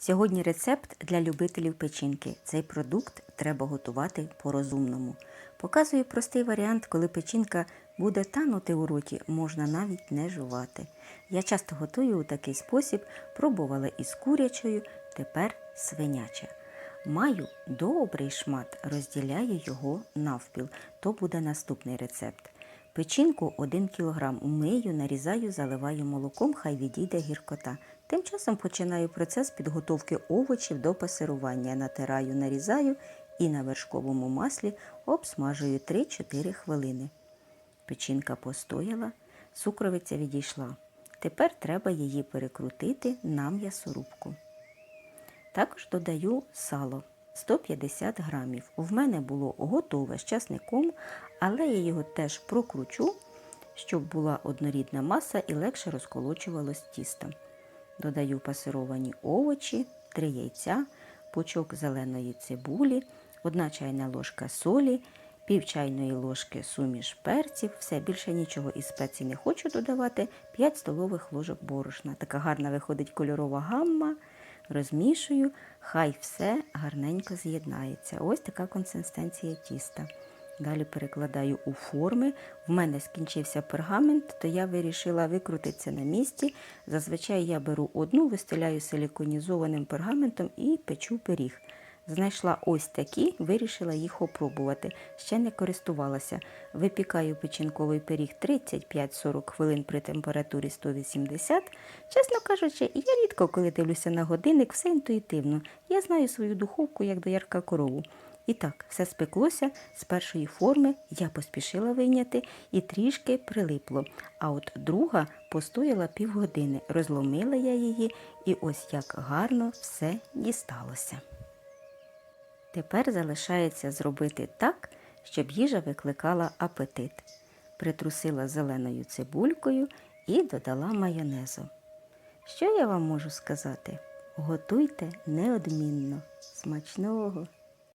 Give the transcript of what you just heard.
Сьогодні рецепт для любителів печінки. Цей продукт треба готувати по-розумному. Показую простий варіант, коли печінка буде танути у роті, можна навіть не жувати. Я часто готую у такий спосіб, пробувала із курячою, тепер свиняча. Маю добрий шмат, розділяю його навпіл. То буде наступний рецепт. Печінку 1 кг мию, нарізаю, заливаю молоком, хай відійде гіркота. Тим часом починаю процес підготовки овочів до пасирування. Натираю, нарізаю і на вершковому маслі обсмажую 3-4 хвилини. Печінка постояла, цукровиця відійшла. Тепер треба її перекрутити на м'ясорубку. Також додаю сало 150 грамів. В мене було готове з часником, але я його теж прокручу, щоб була однорідна маса і легше розколочувалось тісто. Додаю пасировані овочі, 3 яйця, пучок зеленої цибулі, 1 чайна ложка солі, пів чайної ложки суміш перців, все більше нічого із спецій не хочу додавати, 5 столових ложок борошна. Така гарна виходить кольорова гамма. Розмішую, хай все гарненько з'єднається. Ось така консистенція тіста. Далі перекладаю у форми. В мене скінчився пергамент, то я вирішила викрутитися на місці. Зазвичай я беру одну, вистеляю силіконізованим пергаментом і печу пиріг. Знайшла ось такі, вирішила їх опробувати. Ще не користувалася. Випікаю печінковий пиріг 35-40 хвилин при температурі 180. Чесно кажучи, я рідко, коли дивлюся на годинник, все інтуїтивно. Я знаю свою духовку як до ярка корову. І так, все спеклося з першої форми, я поспішила вийняти і трішки прилипло. А от друга постояла півгодини, розломила я її, і ось як гарно все дісталося. Тепер залишається зробити так, щоб їжа викликала апетит. Притрусила зеленою цибулькою і додала майонезу. Що я вам можу сказати? Готуйте неодмінно, смачного!